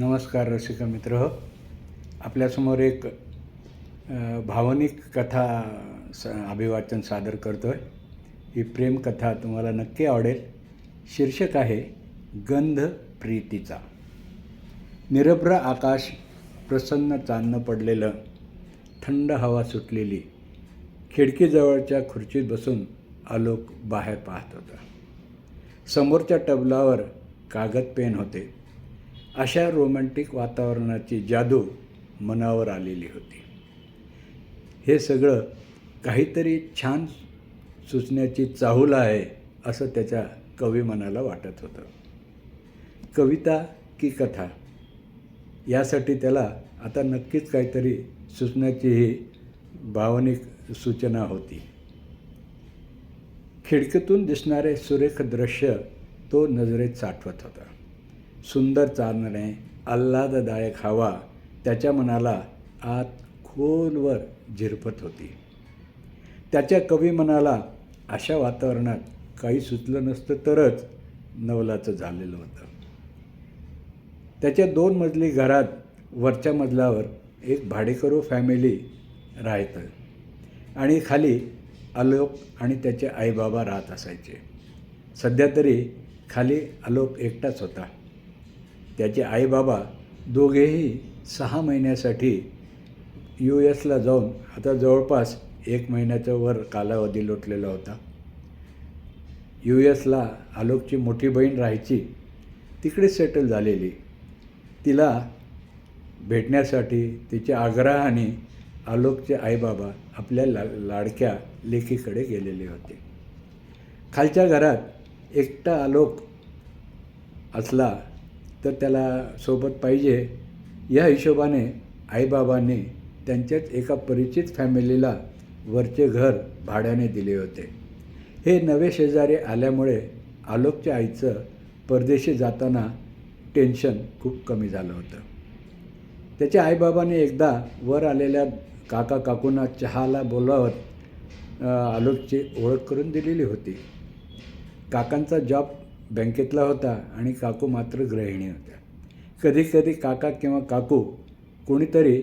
नमस्कार रसिक मित्र. आपल्यासमोर एक भावनिक कथा स अभिवाचन सादर करतो आहे ही प्रेमकथा तुम्हाला नक्की आवडेल. शीर्षक आहे गंध प्रीतीचा. निरभ्र आकाश प्रसन्न चांदणं पडलेलं थंड हवा सुटलेली खिडकीजवळच्या खुर्चीत बसून आलोक बाहेर पाहत होता. समोरच्या टबलावर कागद पेन होते. अशा रोमॅन्टिक वातावरणाची जादू मनावर आलेली होती. हे सगळं काहीतरी छान सुचण्याची चाहूल आहे असं त्याच्या कवी मनाला वाटत होतं. कविता की कथा यासाठी त्याला आता नक्कीच काहीतरी सुचण्याची ही भावनिक सूचना होती. खिडकीतून दिसणारे सुरेख दृश्य तो नजरेत साठवत होता. सुंदर चालणे आल्हाददायक हवा त्याच्या मनाला आत खोलवर झिरपत होती. त्याच्या कवी मनाला अशा वातावरणात काही सुचलं नसतं तरच नवलाचं झालेलं होतं. त्याच्या दोन मजली घरात वरच्या मजल्यावर एक भाडेकरू फॅमिली राहतं. आणि खाली आलोक आणि त्याचे आईबाबा राहत असायचे. सध्या तरी खाली आलोक एकटाच होता. त्याचे आईबाबा दोघेही सहा महिन्यासाठी यू एसला जाऊन आता जवळपास एक महिन्याच्या वर कालावधी लोटलेला होता. यू एसला आलोकची मोठी बहीण राहायची तिकडे सेटल झालेली. तिला भेटण्यासाठी तिच्या आग्रहाने आलोकचे आईबाबा आपल्या ला लाडक्या लेकीकडे गेलेले होते. खालच्या घरात एकटा आलोक असला तर त्याला सोबत पाहिजे. या हिशोबाने आईबाबांनी त्यांच्याच एका परिचित फॅमिलीला वरचे घर भाड्याने दिले होते. हे नवे शेजारी आल्यामुळे आलोकच्या आईचं परदेशी जाताना टेन्शन खूप कमी झालं होतं. त्याच्या आईबाबाने एकदा वर आलेल्या काका काकूंना चहाला बोलावत आलोकची ओळख करून दिलेली होती. काकांचा जॉब बँकेतला होता आणि काकू मात्र गृहिणी होत्या. कधीकधी काका किंवा काकू कोणीतरी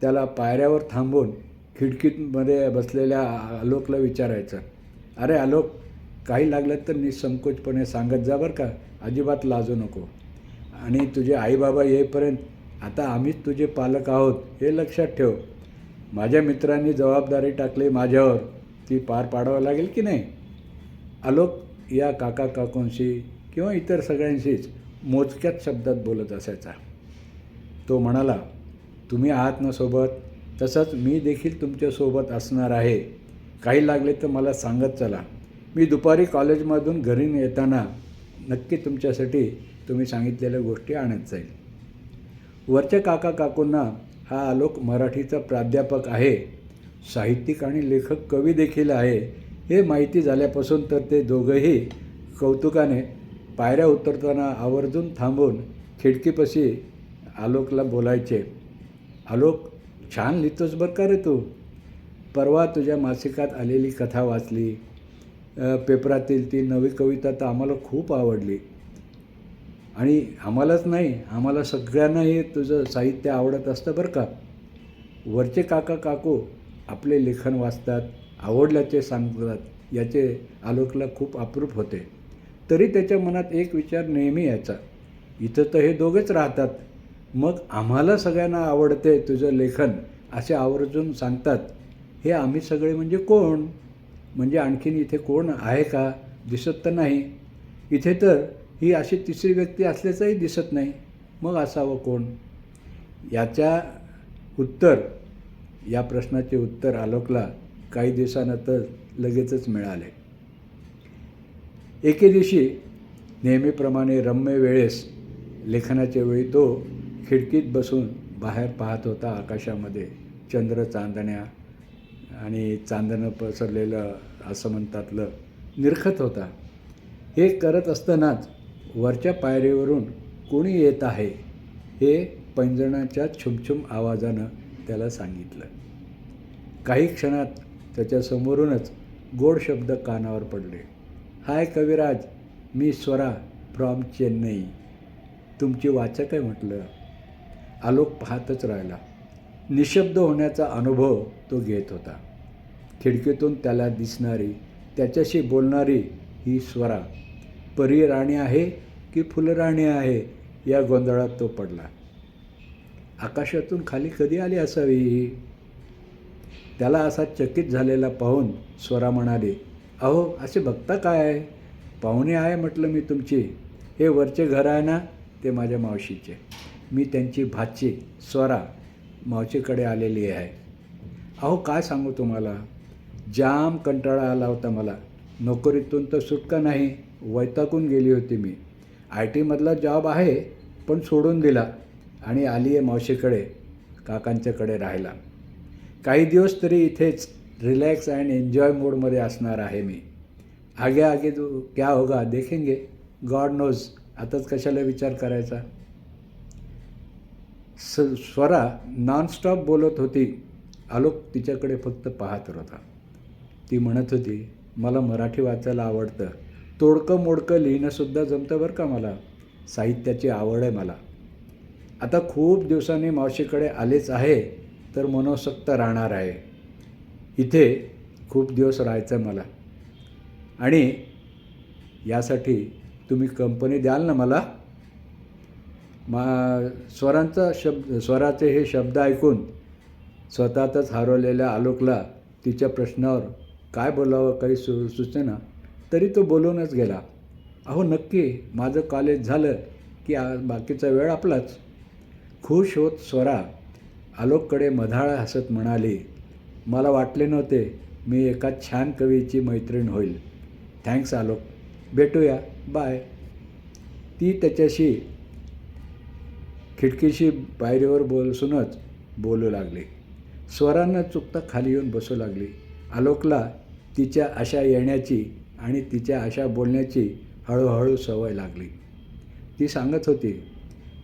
त्याला पायऱ्यावर थांबून खिडकीमध्ये बसलेल्या आलोकला विचारायचं अरे आलोक काही लागलं तर निसंकोचपणे सांगत जा बरं का अजिबात लाजू नको. आणि तुझे आईबाबा येईपर्यंत आता आम्हीच तुझे पालक आहोत हे लक्षात ठेव. माझ्या मित्रांनी जबाबदारी टाकली माझ्यावर ती पार पाडावं लागेल की नाही? आलोक या काका काकूंशी किंवा इतर सगळ्यांशीच मोजक्याच शब्दात बोलत असायचा. तो म्हणाला तुम्ही आहात ना सोबत? तसंच मी देखील तुमच्यासोबत असणार आहे. काही लागले तर मला सांगत चला. मी दुपारी कॉलेजमधून घरी येताना नक्की तुमच्यासाठी तुम्ही सांगितलेल्या गोष्टी आणत जाईल. वरच्या काका काकूंना हा आलोक मराठीचा प्राध्यापक आहे. साहित्यिक आणि लेखक कवी देखील आहे. हे माहिती झाल्यापासून तर ते दोघंही कौतुकाने पायऱ्या उतरताना आवर्जून थांबून खिडकीपाशी आलोकला बोलायचे आलोक छान लिहितोस बरं का रे तू? परवा तुझ्या मासिकात आलेली कथा वाचली. पेपरातील ती नवी कविता तर आम्हाला खूप आवडली. आणि आम्हालाच नाही आम्हाला सगळ्यांनाही तुझं साहित्य आवडत असतं बरं का? वरचे काका काकू आपले लेखन वाचतात आवडल्याचे सांगतात याचे आलोकला खूप अप्रूप होते. तरी त्याच्या मनात एक विचार नेहमी यायचा. इथं तर हे दोघेच राहतात. मग आम्हाला सगळ्यांना आवडते तुझं लेखन असे आवर्जून सांगतात. हे आम्ही सगळे म्हणजे कोण? म्हणजे आणखीन इथे कोण आहे का? दिसत तर नाही. इथे तर ही अशी तिसरी व्यक्ती असल्याचंही दिसत नाही. मग असावं कोण? याच्या उत्तर या प्रश्नाचे उत्तर आलोकला काही दिवसानंतर लगेचच मिळाले. एके दिवशी नेहमीप्रमाणे रम्य वेळेस लेखनाच्या वेळी तो खिडकीत बसून बाहेर पाहत होता आकाशामध्ये चंद्र चांदण्या आणि चांदणं पसरलेलं असं म्हणतातलं निरखत होता. हे करत असतानाच वरच्या पायरीवरून कोणी येत आहे हे पैंजणाच्या छुमछुम आवाजानं त्याला सांगितलं. काही क्षणात त्याच्यासमोरूनच गोड शब्द कानावर पडले. हाय कविराज मी स्वरा फ्रॉम चेन्नई. तुमची वाचक आहे म्हटलं. आलोक पाहतच राहिला. निशब्द होण्याचा अनुभव तो घेत होता. खिडकीतून त्याला दिसणारी त्याच्याशी बोलणारी ही स्वरा परी राणी आहे की फुलराणी आहे या गोंधळात तो पडला. आकाशातून खाली कधी आली असावी ही? त्याला असा चकित झालेला पाहून स्वरा म्हणाली अहो असे बघता काय पाहुणे आहे म्हटलं मी तुमची. हे वरचे घर आहे ना ते माझ्या मावशीचे. मी त्यांची भाची स्वरा मावशीकडे आलेली आहे. अहो काय सांगू तुम्हाला? जाम कंटाळा आला होता मला. नोकरीतून तर सुटका नाही. वैतागून गेली होती मी. आय टीमधला जॉब आहे पण सोडून दिला आणि आली आहे मावशीकडे काकांच्याकडे राहायला. काही दिवस तरी इथेच रिलॅक्स अँड एन्जॉय मोडमध्ये असणार आहे मी. आगे आगे तो क्या होगा देखेंगे. गॉड नोज आताच कशाला विचार करायचा? स स्वरा नॉनस्टॉप बोलत होती. आलोक तिच्याकडे फक्त पाहत होता. ती म्हणत होती मला मराठी वाचायला आवडतं. तोडकं मोडकं लिहिणंसुद्धा जमतं बरं का मला? साहित्याची आवड आहे मला. आता खूप दिवसांनी मावशीकडे आलेच आहे. तर मनोसक्त राहणार आहे. इथे खूप दिवस राहायचं मला. आणि यासाठी तुम्ही कंपनी द्याल ना मला? मा स्वरांचा शब्द स्वराचे हे शब्द ऐकून स्वतःतच हरवलेल्या आलोकला तिच्या प्रश्नावर काय बोलावं काही सु सुचेना तरी तो बोलूनच गेला. अहो नक्की माझं कॉलेज झालं की बाकीचा वेळ आपलाच. खुश होत स्वरा आलोककडे मधाळ हसत म्हणाली मला वाटले नव्हते मी एका छान कवीची मैत्रीण होईल. थँक्स आलोक. भेटूया. बाय. ती त्याच्याशी खिडकीशी पायरीवर बोलसूनच बोलू लागली. स्वरांना चुकता खाली येऊन बसू लागली. आलोकला तिच्या अशा येण्याची आणि तिच्या अशा बोलण्याची हळूहळू सवय लागली. ती सांगत होती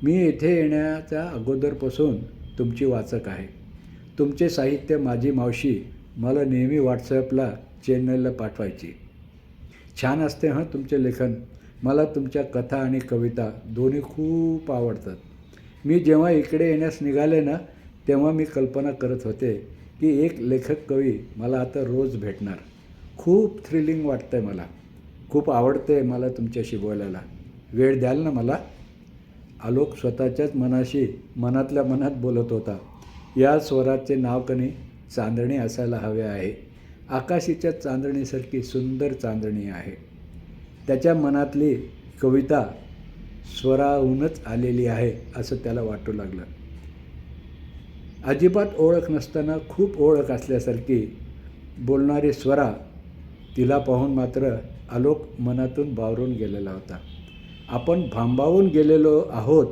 मी इथे येण्याच्या अगोदरपासून तुमची वाचक आहे. तुमचे साहित्य माझी मावशी मला नेहमी व्हॉट्सॲपला चेन्नईला पाठवायची. छान असते हां तुमचे लेखन. मला तुमच्या कथा आणि कविता दोन्ही खूप आवडतात. मी जेव्हा इकडे येण्यास निघाले ना तेव्हा मी कल्पना करत होते की एक लेखक कवी मला आता रोज भेटणार. खूप थ्रिलिंग वाटतं आहे मला. खूप आवडतं आहे मला तुमच्याशी बोलायला. वेळ द्याल ना मला? आलोक स्वतःच्याच मनाशी मनातल्या मनात बोलत होता. या स्वराचे नाव कनी चांदणे असायला हवे आहे. आकाशीच्या चांदणीसारखी सुंदर चांदणी आहे. त्याच्या मनातली कविता स्वराहूनच आलेली आहे असं त्याला वाटू लागलं. अजिबात ओळख नसताना खूप ओळख असल्यासारखी बोलणारी स्वरा तिला पाहून मात्र आलोक मनातून बावरून गेलेला होता. आपण भांबावून गेलेलो आहोत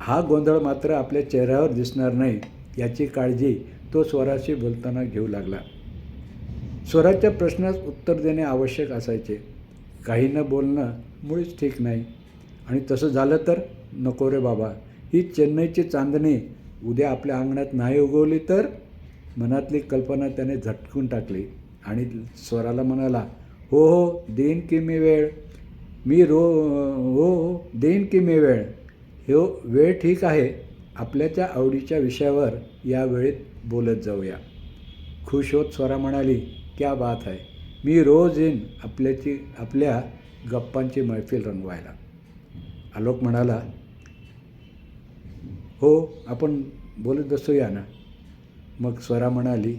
हा गोंधळ मात्र आपल्या चेहऱ्यावर दिसणार नाही याची काळजी तो स्वराशी बोलताना घेऊ लागला. स्वराच्या प्रश्नास उत्तर देणे आवश्यक असायचे. काही न बोलणं मुळीच ठीक नाही. आणि तसं झालं तर? नको रे बाबा. ही चेन्नईची चांदणी उद्या आपल्या अंगणात नाही उगवली तर? मनातली कल्पना त्याने झटकून टाकली आणि स्वराला म्हणाला हो हो देईन की मी वेळ? मी रो हो हो देईन की मी वेळ? हो वेळ ठीक आहे. आपल्याच्या आवडीच्या विषयावर या वेळेत बोलत जाऊया. खुश होत स्वरा म्हणाली क्या बात आहे. मी रोज येईन आपल्याची आपल्या गप्पांची मैफिल रंगवायला. आलोक म्हणाला हो आपण बोलत बसूया ना? मग स्वरा म्हणाली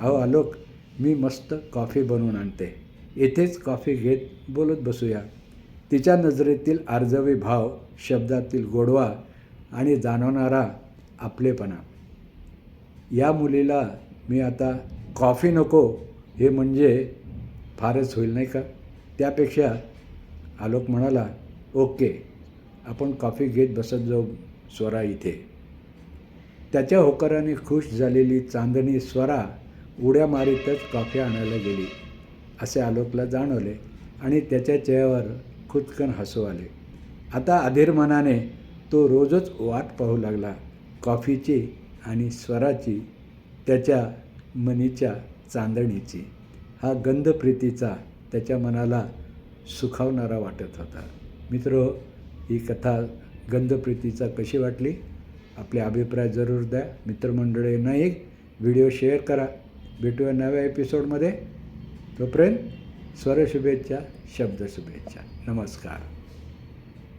अहो आलोक मी मस्त कॉफी बनवून आणते. येथेच कॉफी घेत बोलत बसूया. तिच्या नजरेतील आर्जवी भाव शब्दातील गोडवा आणि जाणवणारा आपलेपणा. या मुलीला मी आता कॉफी नको हे म्हणजे फारच होईल नाही का? त्यापेक्षा आलोक म्हणाला ओके आपण कॉफी घेत बसत जाऊ स्वरा इथे. त्याच्या होकाराने खुश झालेली चांदणी स्वरा उड्या मारीतच कॉफी आणायला गेली असे आलोकला जाणवले आणि त्याच्या चेहऱ्यावर खुदकन हसू आले. आता अधीर मनाने तो रोजच वाट पाहू लागला. कॉफीची आणि स्वराची त्याच्या मनीच्या चांदणीची. हा गंध प्रीतीचा त्याच्या मनाला सुखावणारा वाटत होता. मित्र ही कथा गंध प्रीतीचा कशी वाटली? आपले अभिप्राय जरूर द्या. मित्रमंडळींनाही व्हिडिओ शेअर करा. भेटूया नव्या एपिसोडमध्ये तोपर्यंत स्वरशुभेच्छा शब्दशुभेच्छा. नमस्कार